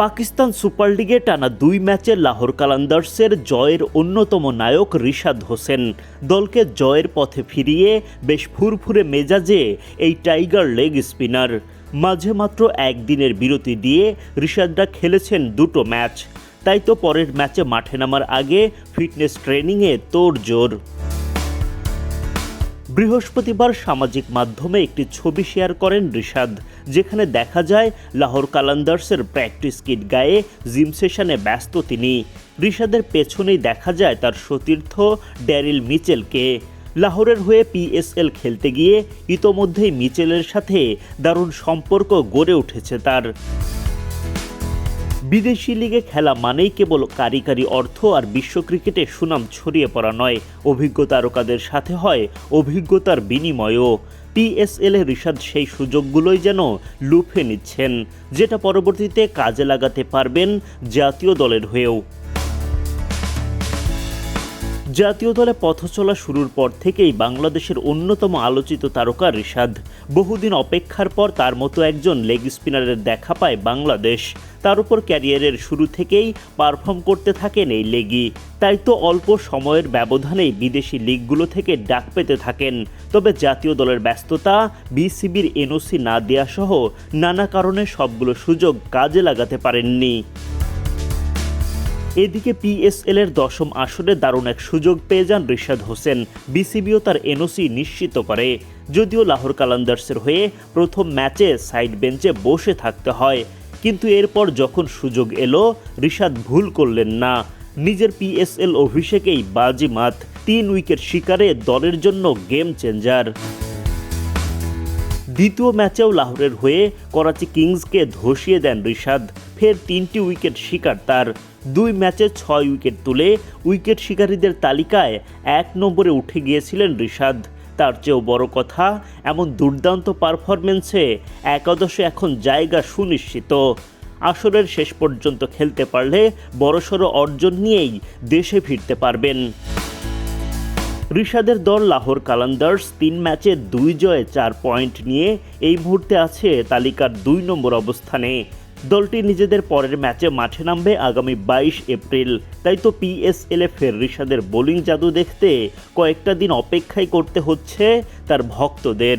Pakistan super লিগে টানা দুই ম্যাচে লাহোর কালান্দার্সের জয়ের অন্যতম নায়ক রিশাদ হোসেন। দলকে জয়ের পথে ফিরিয়ে বেশ ফুরফুরে মেজাজে এই টাইগার লেগ স্পিনার। মাঝে মাত্র একদিনের বিরতি দিয়ে রিশাদরা খেলেছেন দুটো ম্যাচ। তাই তো পরের ম্যাচে মাঠে নামার আগে ফিটনেস ট্রেনিংয়ে তোড় জোর বৃহস্পতিবার সামাজিক মাধ্যমে একটি ছবি শেয়ার করেন রিশাদ, যেখানে দেখা যায় লাহোর কালান্দার্সের প্র্যাকটিস কিট গায়ে জিম সেশনে ব্যস্ত তিনি। রিশাদের পেছনেই দেখা যায় তার সতীর্থ ড্যারিল মিচেলকে। লাহোরের হয়ে পিএসএল খেলতে গিয়ে ইতোমধ্যেই মিচেলের সাথে দারুণ সম্পর্ক গড়ে উঠেছে তার। বিদেশি লিগে খেলা মানেই কেবল কারি কারি অর্থ আর বিশ্ব ক্রিকেটে সুনাম ছড়িয়ে পড়া নয়। অভিজ্ঞতারকাদের সাথে হয় অভিজ্ঞতার বিনিময়ও। পিএসএল এ ঋষাদ সেই সুযোগগুলোই যেন লুফে নিচ্ছেন, যেটা পরবর্তীতে কাজে লাগাতে পারবেন জাতীয় দলের হয়েও। জাতীয় দলে পথ চলা শুরুর পর থেকেই বাংলাদেশের অন্যতম আলোচিত তারকা রিশাদ। বহুদিন অপেক্ষার পর তার মতো একজন লেগ স্পিনারের দেখা পায় বাংলাদেশ। তার উপর ক্যারিয়ারের শুরু থেকেই পারফর্ম করতে থাকেন এই লেগি। তাই তো অল্প সময়ের ব্যবধানেই বিদেশি লিগগুলো থেকে ডাক পেতে থাকেন। তবে জাতীয় দলের ব্যস্ততা, বিসিবির এনওসি না দেওয়া সহ নানা কারণে সবগুলো সুযোগ কাজে লাগাতে পারেননি। এদিকে পিএসএল এর দশম আসরে দারুণ এক সুযোগ পেয়ে যান রিশাদ হোসেন। বিসিবিও তার এনওসি নিশ্চিত করে। যদিও লাহোর কালান্দার্সের হয়ে প্রথম ম্যাচে সাইড বেঞ্চে বসে থাকতে হয়। কিন্তু এরপর যখন সুযোগ এলো, রিশাদ ভুল করলেন না। নিজের পিএসএল অভিষেকেই বাজিমাত। তিন উইকেট শিকারে দলের জন্য গেম চেঞ্জার। দ্বিতীয় ম্যাচেও লাহোরের হয়ে করাচি কিংসকে ধসিয়ে দেন রিশাদ। ফের তিনটি উইকেট শিকার। তার দুই ম্যাচে ছয় উইকেট তুলে উইকেট শিকারীদের তালিকায় এক নম্বরে উঠে গিয়েছিলেন ঋষাদ তার চেয়েও বড় কথা, এমন দুর্দান্ত পারফরমেন্সে একাদশে এখন জায়গা সুনিশ্চিত। আসরের শেষ পর্যন্ত খেলতে পারলে বড়সড় অর্জন নিয়েই দেশে ফিরতে পারবেন। ঋষাদের দল লাহোর কালান্দার্স তিন ম্যাচে দুই জয়ে চার পয়েন্ট নিয়ে এই মুহূর্তে আছে তালিকার দুই নম্বর অবস্থানে। দলটি নিজেদের পরের ম্যাচে মাঠে নামবে আগামী বাইশ এপ্রিল। তাই তো পিএসএল ফের রিশাদের বোলিং জাদু দেখতে কয়েকটা দিন অপেক্ষাই করতে হচ্ছে তার ভক্তদের।